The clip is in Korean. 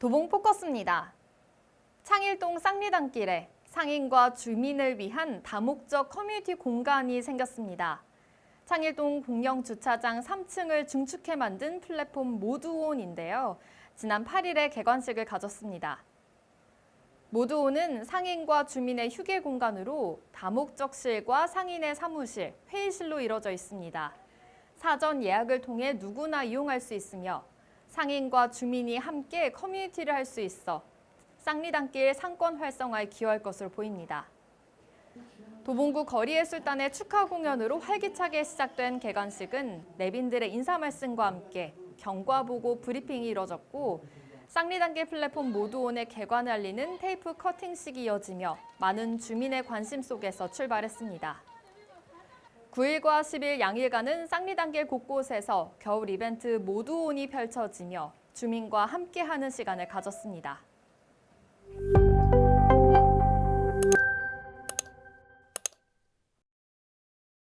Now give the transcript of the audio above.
도봉 포커스입니다. 창일동 쌍리단길에 상인과 주민을 위한 다목적 커뮤니티 공간이 생겼습니다. 창일동 공영 주차장 3층을 중축해 만든 플랫폼 모두온인데요. 지난 8일에 개관식을 가졌습니다. 모두온은 상인과 주민의 휴게 공간으로 다목적실과 상인의 사무실, 회의실로 이뤄져 있습니다. 사전 예약을 통해 누구나 이용할 수 있으며 상인과 주민이 함께 커뮤니티를 할 수 있어 쌍리단길 상권 활성화에 기여할 것으로 보입니다. 도봉구 거리예술단의 축하 공연으로 활기차게 시작된 개관식은 내빈들의 인사 말씀과 함께 경과 보고 브리핑이 이뤄졌고 쌍리단길 플랫폼 모두온의 개관을 알리는 테이프 커팅식이 이어지며 많은 주민의 관심 속에서 출발했습니다. 9일과 10일 양일간은 쌍리단길 곳곳에서 겨울 이벤트 모두온이 펼쳐지며 주민과 함께하는 시간을 가졌습니다.